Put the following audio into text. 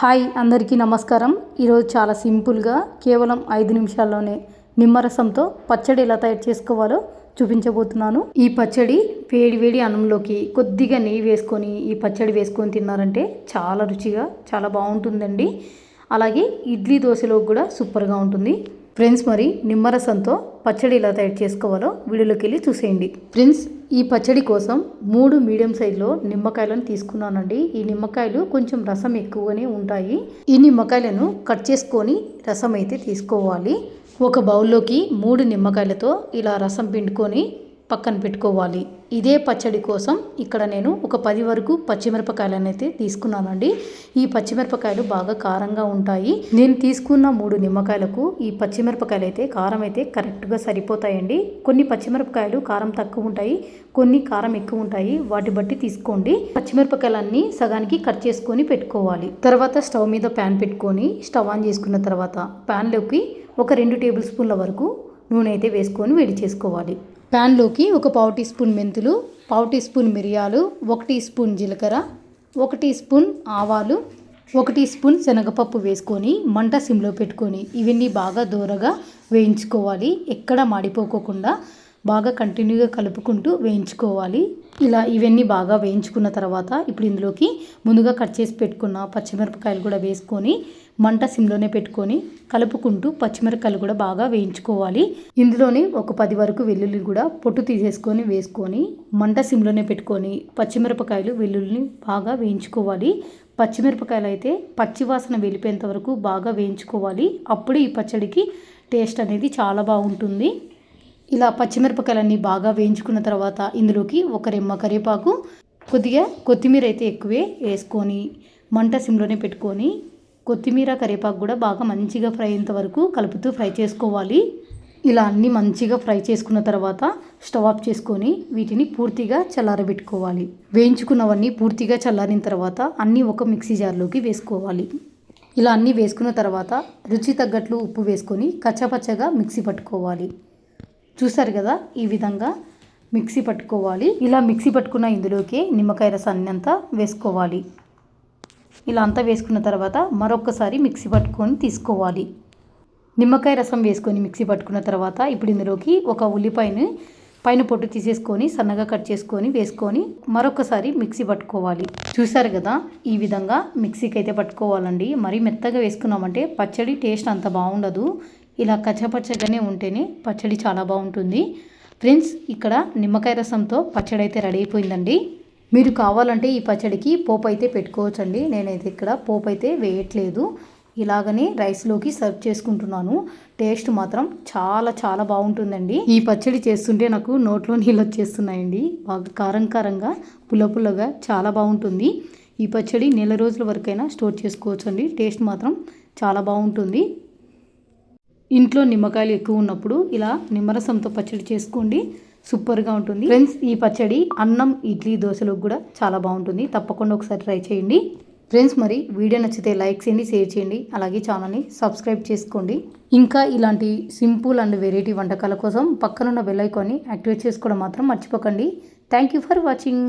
Hi అందరికీ నమస్కారం. ఈరోజు చాలా సింపుల్గా కేవలం ఐదు నిమిషాల్లోనే నిమ్మరసంతో పచ్చడి ఎలా తయారు చేసుకోవాలో చూపించబోతున్నాను. ఈ పచ్చడి వేడి వేడి అన్నంలోకి కొద్దిగా నెయ్యి వేసుకొని ఈ పచ్చడి వేసుకొని తిన్నారంటే చాలా రుచిగా చాలా బాగుంటుందండి. అలాగే ఇడ్లీ దోశలో కూడా సూపర్గా ఉంటుంది. ఫ్రెండ్స్ మరి నిమ్మరసంతో పచ్చడి ఎలా తయారు చేసుకోవాలో వీడియోలోకి వెళ్ళి చూసేయండి. ఫ్రెండ్స్ ఈ పచ్చడి కోసం మూడు మీడియం సైజులో నిమ్మకాయలను తీసుకున్నానండి. ఈ నిమ్మకాయలు కొంచెం రసం ఎక్కువగానే ఉంటాయి. ఈ నిమ్మకాయలను కట్ చేసుకొని రసం అయితే తీసుకోవాలి. ఒక బౌల్లోకి మూడు నిమ్మకాయలతో ఇలా రసం పిండుకొని పక్కన పెట్టుకోవాలి. ఇదే పచ్చడి కోసం ఇక్కడ నేను ఒక పది వరకు పచ్చిమిరపకాయలను అయితే తీసుకున్నానండి. ఈ పచ్చిమిరపకాయలు బాగా కారంగా ఉంటాయి. నేను తీసుకున్న మూడు నిమ్మకాయలకు ఈ పచ్చిమిరపకాయలు అయితే కారం అయితే కరెక్ట్గా సరిపోతాయండి. కొన్ని పచ్చిమిరపకాయలు కారం తక్కువ ఉంటాయి కొన్ని కారం ఎక్కువ ఉంటాయి. వాటి బట్టి తీసుకోండి. పచ్చిమిరపకాయలన్నీ సగానికి కట్ చేసుకొని పెట్టుకోవాలి. తర్వాత స్టవ్ మీద ప్యాన్ పెట్టుకొని స్టవ్ ఆన్ చేసుకున్న తర్వాత ప్యాన్లోకి ఒక రెండు టేబుల్ స్పూన్ల వరకు నూనె అయితే వేసుకొని వేడి చేసుకోవాలి. ప్యాన్లోకి ఒక పావు టీ స్పూన్ మెంతులు పావు టీ స్పూన్ మిరియాలు ఒక టీ స్పూన్ జీలకర్ర ఒక టీ స్పూన్ ఆవాలు ఒక టీ స్పూన్ శనగపప్పు వేసుకొని మంట సిమ్లో పెట్టుకొని ఇవన్నీ బాగా దూరగా వేయించుకోవాలి. ఎక్కడ మాడిపోకోకుండా బాగా కంటిన్యూగా కలుపుకుంటూ వేయించుకోవాలి. ఇలా ఇవన్నీ బాగా వేయించుకున్న తర్వాత ఇప్పుడు ఇందులోకి ముందుగా కట్ చేసి పెట్టుకున్న పచ్చిమిరపకాయలు కూడా వేసుకొని మంట సిమ్లోనే పెట్టుకొని కలుపుకుంటూ పచ్చిమిరపకాయలు కూడా బాగా వేయించుకోవాలి. ఇందులోనే ఒక పది వరకు వెల్లుల్లి కూడా పొట్టు తీసేసుకొని వేసుకొని మంట సిమ్లోనే పెట్టుకొని పచ్చిమిరపకాయలు వెల్లుల్లిని బాగా వేయించుకోవాలి. పచ్చిమిరపకాయలు అయితే పచ్చివాసన వెళ్ళిపోయేంత వరకు బాగా వేయించుకోవాలి. అప్పుడు ఈ పచ్చడికి టేస్ట్ అనేది చాలా బాగుంటుంది. ఇలా పచ్చిమిరపకాయలన్నీ బాగా వేయించుకున్న తర్వాత ఇందులోకి ఒక రెమ్మ కరివేపాకు కొద్దిగా కొత్తిమీర అయితే ఎక్కువే వేసుకొని మంట సిమ్లోనే పెట్టుకొని కొత్తిమీర కరివేపాకు కూడా బాగా మంచిగా ఫ్రై అయ్యేంత వరకు కలుపుతూ ఫ్రై చేసుకోవాలి. ఇలా అన్నీ మంచిగా ఫ్రై చేసుకున్న తర్వాత స్టవ్ ఆఫ్ చేసుకొని వీటిని పూర్తిగా చల్లారబెట్టుకోవాలి. వేయించుకున్నవన్నీ పూర్తిగా చల్లారిన తర్వాత అన్నీ ఒక మిక్సీ జార్లోకి వేసుకోవాలి. ఇలా అన్నీ వేసుకున్న తర్వాత రుచి తగ్గట్లు ఉప్పు వేసుకొని కచ్చపచ్చగా మిక్సీ పట్టుకోవాలి. చూసారు కదా ఈ విధంగా మిక్సీ పట్టుకోవాలి. ఇలా మిక్సీ పట్టుకున్న ఇందులోకి నిమ్మకాయ రసాన్ని అంతా వేసుకోవాలి. ఇలా అంతా వేసుకున్న తర్వాత మరొకసారి మిక్సీ పట్టుకొని తీసుకోవాలి. నిమ్మకాయ రసం వేసుకొని మిక్సీ పట్టుకున్న తర్వాత ఇప్పుడు ఇందులోకి ఒక ఉల్లిపాయని పైన పొట్టు తీసేసుకొని సన్నగా కట్ చేసుకొని వేసుకొని మరొకసారి మిక్సీ పట్టుకోవాలి. చూసారు కదా ఈ విధంగా మిక్సీకి అయితే పట్టుకోవాలండి. మరీ మెత్తగా వేసుకున్నామంటే పచ్చడి టేస్ట్ అంత బాగుండదు. ఇలా కచ్చపచ్చగానే ఉంటేనే పచ్చడి చాలా బాగుంటుంది. ఫ్రెండ్స్ ఇక్కడ నిమ్మకాయ రసంతో పచ్చడి అయితే రెడీ అయిపోయిందండి. మీరు కావాలంటే ఈ పచ్చడికి పోపు అయితే పెట్టుకోవచ్చండి. నేనైతే ఇక్కడ పోపు అయితే వేయట్లేదు. ఇలాగనే రైస్లోకి సర్వ్ చేసుకుంటున్నాను. టేస్ట్ మాత్రం చాలా చాలా బాగుంటుందండి. ఈ పచ్చడి చేస్తుంటే నాకు నోట్లో నీళ్ళు వచ్చేస్తున్నాయండి. బాగా కారం కారంగా పుల్ల పుల్లగా చాలా బాగుంటుంది. ఈ పచ్చడి నెల రోజుల వరకైనా స్టోర్ చేసుకోవచ్చండి. టేస్ట్ మాత్రం చాలా బాగుంటుంది. ఇంట్లో నిమ్మకాయలు ఎక్కువ ఉన్నప్పుడు ఇలా నిమ్మరసంతో పచ్చడి చేసుకోండి. సూపర్గా ఉంటుంది. ఫ్రెండ్స్ ఈ పచ్చడి అన్నం ఇడ్లీ దోశలకు కూడా చాలా బాగుంటుంది. తప్పకుండా ఒకసారి ట్రై చేయండి. ఫ్రెండ్స్ మరి వీడియో నచ్చితే లైక్ చేయండి షేర్ చేయండి. అలాగే ఛానల్ని సబ్స్క్రైబ్ చేసుకోండి. ఇంకా ఇలాంటి సింపుల్ అండ్ వెరైటీ వంటకాల కోసం పక్కనున్న బెల్ ఐకాన్ని యాక్టివేట్ చేసుకోవడం మాత్రం మర్చిపోకండి. Thank you for watching.